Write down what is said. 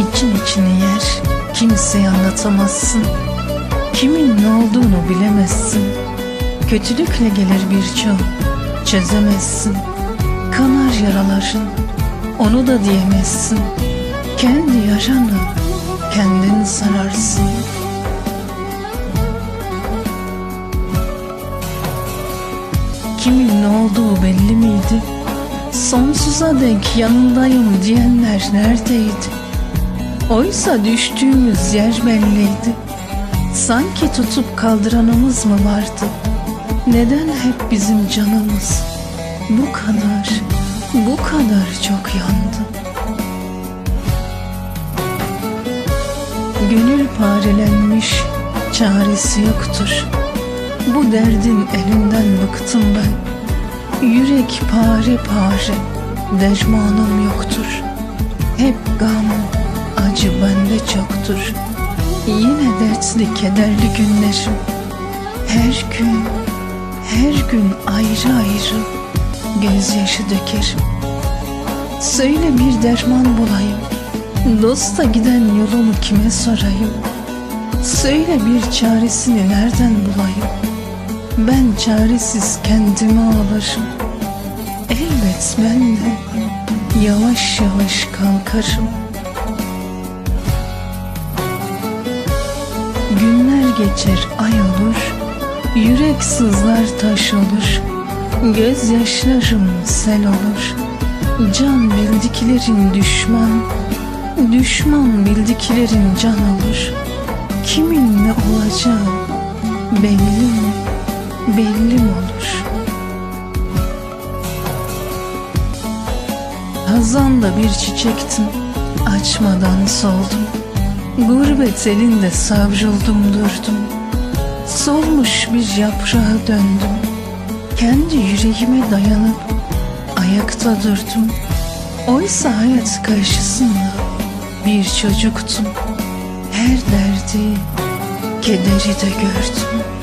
için içini yer Kimseye anlatamazsın. Kimin ne olduğunu bilemezsin. Kötülükle gelir birçok Çözemezsin. Kanar yaraların Onu da diyemezsin. Kendi yaranı Kendin sararsın. Kimin ne olduğu belli miydi? Sonsuza dek yanındayım diyenler neredeydi? Oysa düştüğümüz yer belliydi. Sanki tutup kaldıranımız mı vardı? Neden hep bizim canımız bu kadar, bu kadar çok yandı? Gönül parelenmiş, çaresi yoktur. Bu derdin elinden bıktım ben. Yürek pare pare, dermanım yoktur. Hep gam, acı bende çoktur. Yine dertli kederli günlerim. Her gün, her gün ayrı ayrı gözyaşı dökerim. Söyle bir derman bulayım. Dosta giden yolumu kime sorayım? Söyle bir çaresini nereden bulayım? Ben çaresiz kendime ağlarım. Elbet ben de yavaş yavaş kalkarım. Günler geçer ay olur, yürek sızlar taş olur. Gözyaşlarım sel olur. Can bildiklerin düşman, düşman bildiklerin can olur. Kimin ne olacağı belli mi? belli mi olur? Hazanda bir çiçektim, açmadan soldum. Gurbet elinde savruldum durdum. Solmuş bir yaprağa döndüm. Kendi yüreğime dayanıp ayakta durdum. Oysa hayat karşısında bir çocuktum. Her derdi, kederi de gördüm.